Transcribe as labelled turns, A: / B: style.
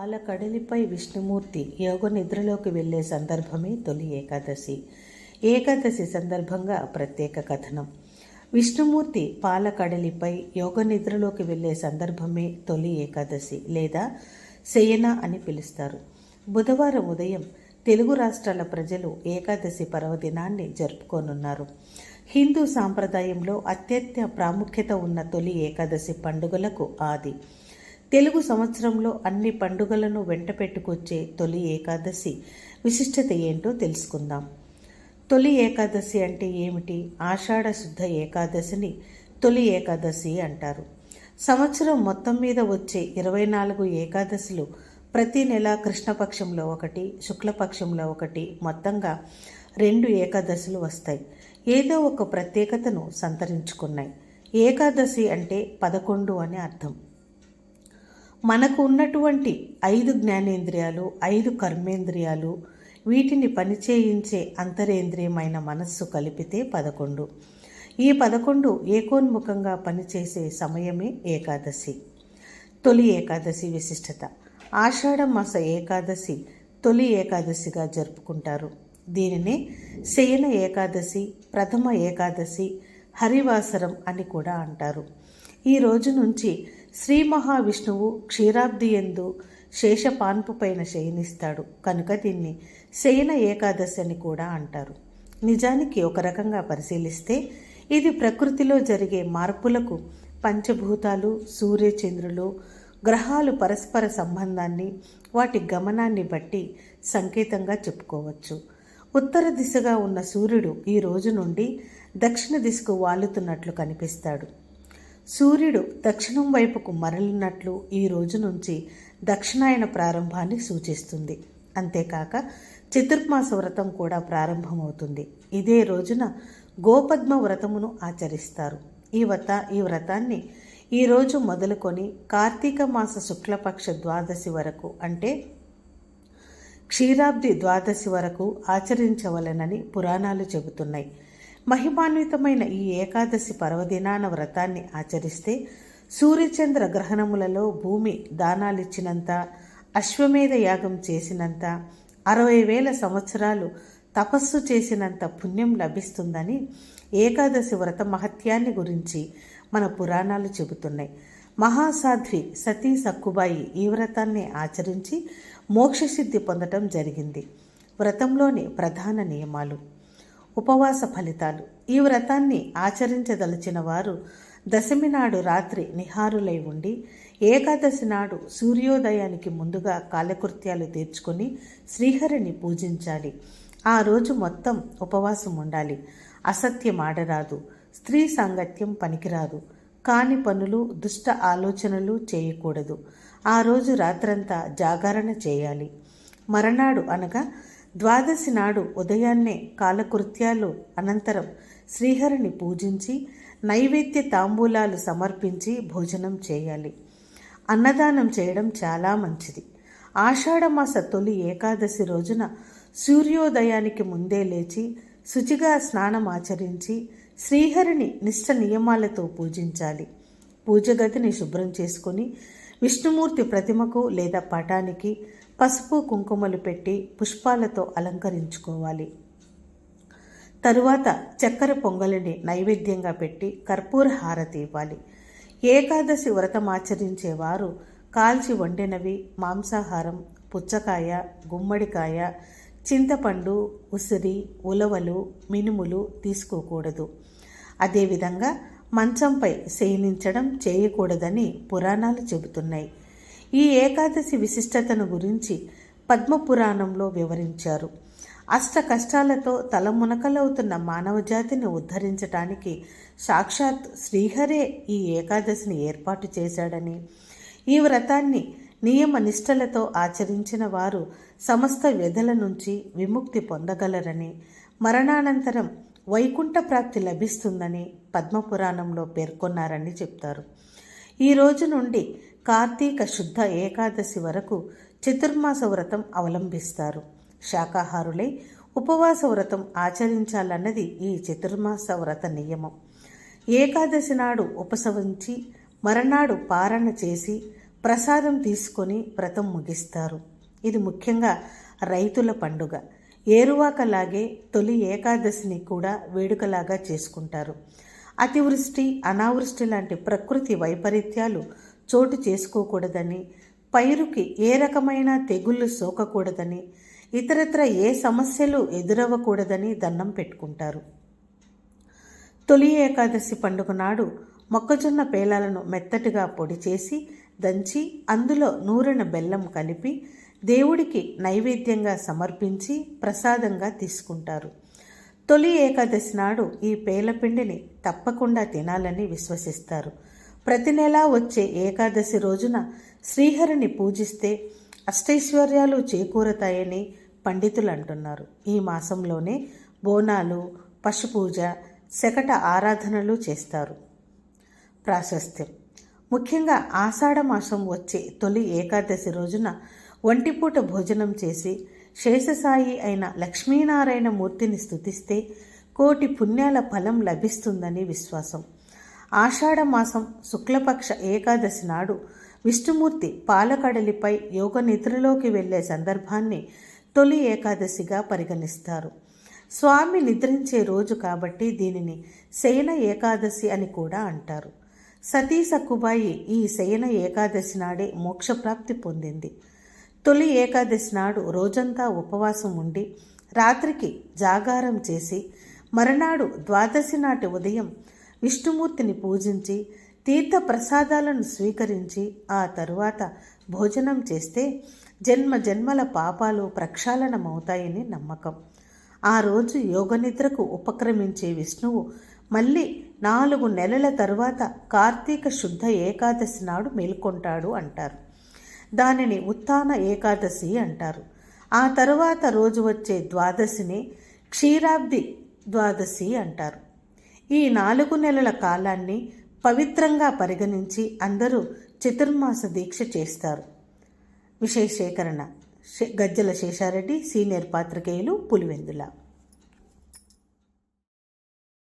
A: పాలకడలిపై విష్ణుమూర్తి యోగ నిద్రలోకి వెళ్ళే సందర్భమే తొలి ఏకాదశి. ఏకాదశి సందర్భంగా ప్రత్యేక కథనం. విష్ణుమూర్తి పాలకడలిపై యోగ నిద్రలోకి వెళ్ళే సందర్భమే తొలి ఏకాదశి లేదా శయన అని పిలుస్తారు. బుధవారం ఉదయం తెలుగు రాష్ట్రాల ప్రజలు ఏకాదశి పర్వదినాన్ని జరుపుకోనున్నారు. హిందూ సాంప్రదాయంలో అత్యంత ప్రాముఖ్యత ఉన్న తొలి ఏకాదశి పండుగలకు ఆది. తెలుగు సంవత్సరంలో అన్ని పండుగలను వెంట పెట్టుకొచ్చే తొలి ఏకాదశి విశిష్టత ఏంటో తెలుసుకుందాం. తొలి ఏకాదశి అంటే ఏమిటి? ఆషాఢ శుద్ధ ఏకాదశిని తొలి ఏకాదశి అంటారు. సంవత్సరం మొత్తం మీద వచ్చే ఇరవై నాలుగు ఏకాదశులు ప్రతి నెల కృష్ణపక్షంలో ఒకటి శుక్లపక్షంలో ఒకటి మొత్తంగా రెండు ఏకాదశులు వస్తాయి. ఏదో ఒక ప్రత్యేకతను సంతరించుకున్నాయి. ఏకాదశి అంటే పదకొండు అని అర్థం. మనకు ఉన్నటువంటి ఐదు జ్ఞానేంద్రియాలు ఐదు కర్మేంద్రియాలు వీటిని పనిచేయించే అంతరేంద్రియమైన మనస్సు కలిపితే పదకొండు. ఈ పదకొండు ఏకోన్ముఖంగా పనిచేసే సమయమే ఏకాదశి. తొలి ఏకాదశి విశిష్టత. ఆషాఢ మాస ఏకాదశి తొలి ఏకాదశిగా జరుపుకుంటారు. దీనినే శయన ఏకాదశి ప్రథమ ఏకాదశి హరివాసరం అని కూడా అంటారు. ఈ రోజు నుంచి శ్రీ మహావిష్ణువు క్షీరాబ్ది ఎందు శేషపాన్పు పైన శయనిస్తాడు. కనుక దీన్ని శయన ఏకాదశి అని కూడా అంటారు. నిజానికి ఒక రకంగా పరిశీలిస్తే ఇది ప్రకృతిలో జరిగే మార్పులకు పంచభూతాలు సూర్యచంద్రులు గ్రహాలు పరస్పర సంబంధాన్ని వాటి గమనాన్ని బట్టి సంకేతంగా చెప్పుకోవచ్చు. ఉత్తర దిశగా ఉన్న సూర్యుడు ఈ రోజు నుండి దక్షిణ దిశకు వాలుతున్నట్లు కనిపిస్తాడు. సూర్యుడు దక్షిణం వైపుకు మరలినట్లు ఈ రోజు నుంచి దక్షిణాయన ప్రారంభాన్ని సూచిస్తుంది. అంతేకాక చతుర్మాస వ్రతం కూడా ప్రారంభమవుతుంది. ఇదే రోజున గోపద్మ వ్రతమును ఆచరిస్తారు. ఈ వ్రత ఈ వ్రతాన్ని ఈరోజు మొదలుకొని కార్తీక మాస శుక్లపక్ష ద్వాదశి వరకు అంటే క్షీరాబ్ది ద్వాదశి వరకు ఆచరించవలనని పురాణాలు చెబుతున్నాయి. మహిమాన్వితమైన ఈ ఏకాదశి పర్వదినాన వ్రతాన్ని ఆచరిస్తే సూర్యచంద్ర గ్రహణములలో భూమి దానాలిచ్చినంత అశ్వమేధ యాగం చేసినంత అరవై వేల సంవత్సరాలు తపస్సు చేసినంత పుణ్యం లభిస్తుందని ఏకాదశి వ్రత మహత్యాన్ని గురించి మన పురాణాలు చెబుతున్నాయి. మహాసాధ్వి సతీ సక్కుబాయి ఈ వ్రతాన్ని ఆచరించి మోక్షసిద్ధి పొందటం జరిగింది. వ్రతంలోని ప్రధాన నియమాలు ఉపవాస ఫలితాలు. ఈ వ్రతాన్ని ఆచరించదలిచిన వారు దశమి నాడు రాత్రి నిహారులై ఉండి ఏకాదశి నాడు సూర్యోదయానికి ముందుగా కాలకృత్యాలు తీర్చుకొని శ్రీహరిని పూజించాలి. ఆ రోజు మొత్తం ఉపవాసం ఉండాలి. అసత్యం ఆడరాదు. స్త్రీ సాంగత్యం పనికిరాదు. కాని పనులు దుష్ట ఆలోచనలు చేయకూడదు. ఆ రోజు రాత్రంతా జాగరణ చేయాలి. మరనాడు అనగా ద్వాదశి నాడు ఉదయాన్నే కాలకృత్యాలు అనంతరం శ్రీహరిని పూజించి నైవేద్య తాంబూలాలు సమర్పించి భోజనం చేయాలి. అన్నదానం చేయడం చాలా మంచిది. ఆషాఢమాస తొలి ఏకాదశి రోజున సూర్యోదయానికి ముందే లేచి శుచిగా స్నానం ఆచరించి శ్రీహరిని నిష్ట నియమాలతో పూజించాలి. పూజగతిని శుభ్రం చేసుకొని విష్ణుమూర్తి ప్రతిమకు లేదా పటానికి పసుపు కుంకుమలు పెట్టి పుష్పాలతో అలంకరించుకోవాలి. తరువాత చక్కెర పొంగలిని నైవేద్యంగా పెట్టి కర్పూర హారతి ఇవ్వాలి. ఏకాదశి వ్రతం ఆచరించేవారు కాల్చి వండినవి మాంసాహారం పుచ్చకాయ గుమ్మడికాయ చింతపండు ఉసిరి ఉలవలు మినుములు తీసుకోకూడదు. అదేవిధంగా మంచంపై శయనించడం చేయకూడదని పురాణాలు చెబుతున్నాయి. ఈ ఏకాదశి విశిష్టతను గురించి పద్మపురాణంలో వివరించారు. అష్ట కష్టాలతో తలమునకలవుతున్న మానవజాతిని ఉద్ధరించటానికి సాక్షాత్ శ్రీహరే ఈ ఏకాదశిని ఏర్పాటు చేశాడని ఈ వ్రతాన్ని నియమ నిష్టలతో ఆచరించిన వారు సమస్త వ్యధల నుంచి విముక్తి పొందగలరని మరణానంతరం వైకుంఠ ప్రాప్తి లభిస్తుందని పద్మపురాణంలో పేర్కొన్నారని చెప్తారు. ఈ రోజు నుండి కార్తీక శుద్ధ ఏకాదశి వరకు చతుర్మాస వ్రతం అవలంబిస్తారు. శాకాహారులై ఉపవాస వ్రతం ఆచరించాలన్నది ఈ చతుర్మాస వ్రత నియమం. ఏకాదశి నాడు ఉపసవించి మరనాడు పారణ చేసి ప్రసాదం తీసుకొని వ్రతం ముగిస్తారు. ఇది ముఖ్యంగా రైతుల పండుగ. ఏరువాకలాగే తొలి ఏకాదశిని కూడా వేడుకలాగా చేసుకుంటారు. అతివృష్టి అనావృష్టి లాంటి ప్రకృతి వైపరీత్యాలు చోటు చేసుకోకూడదని పైరుకి ఏ రకమైన తెగుళ్ళు సోకకూడదని ఇతరత్ర ఏ సమస్యలు ఎదురవ్వకూడదని దండం పెట్టుకుంటారు. తొలి ఏకాదశి పండుగ నాడు మొక్కజొన్న పేలాలను మెత్తటిగా పొడి చేసి దంచి అందులో నూరిన బెల్లం కలిపి దేవుడికి నైవేద్యంగా సమర్పించి ప్రసాదంగా తీసుకుంటారు. తొలి ఏకాదశి నాడు ఈ పేలపిండిని తప్పకుండా తినాలని విశ్వసిస్తారు. ప్రతి నెలా వచ్చే ఏకాదశి రోజున శ్రీహరిని పూజిస్తే అష్టైశ్వర్యాలు చేకూరతాయని పండితులు అంటున్నారు ఈ మాసంలోనే బోనాలు పశుపూజ శకట ఆరాధనలు చేస్తారు. ప్రాశస్త్యం. ముఖ్యంగా ఆషాఢ మాసం వచ్చే తొలి ఏకాదశి రోజున ఒంటిపూట భోజనం చేసి శేషసాయి అయిన లక్ష్మీనారాయణ మూర్తిని స్థుతిస్తే కోటి పుణ్యాల ఫలం లభిస్తుందని విశ్వాసం. ఆషాఢ మాసం శుక్లపక్ష ఏకాదశి నాడు విష్ణుమూర్తి పాలకడలిపై యోగ నిద్రలోకి వెళ్ళే సందర్భాన్ని తొలి ఏకాదశిగా పరిగణిస్తారు. స్వామి నిద్రించే రోజు కాబట్టి దీనిని శయన ఏకాదశి అని కూడా అంటారు. సతీ సక్కుబాయి ఈ శయన ఏకాదశి నాడే మోక్షప్రాప్తి పొందింది. తొలి ఏకాదశి నాడు రోజంతా ఉపవాసం ఉండి రాత్రికి జాగారం చేసి మరునాడు ద్వాదశి నాటి ఉదయం విష్ణుమూర్తిని పూజించి తీర్థ ప్రసాదాలను స్వీకరించి ఆ తరువాత భోజనం చేస్తే జన్మ జన్మల పాపాలు ప్రక్షాళనమవుతాయని నమ్మకం. ఆ రోజు యోగనిద్రకు ఉపక్రమించే విష్ణువు మళ్ళీ నాలుగు నెలల తరువాత కార్తీక శుద్ధ ఏకాదశి నాడు మేల్కొంటాడు అంటారు. దానిని ఉత్థాన ఏకాదశి అంటారు. ఆ తరువాత రోజు వచ్చే ద్వాదశిని క్షీరాబ్ది ద్వాదశి అంటారు. ఈ నాలుగు నెలల కాలాన్ని పవిత్రంగా పరిగణించి అందరూ చతుర్మాస దీక్ష చేస్తారు. విషయ సేకరణ గజ్జల శేషారెడ్డి సీనియర్ పాత్రికేయులు పులివెందుల.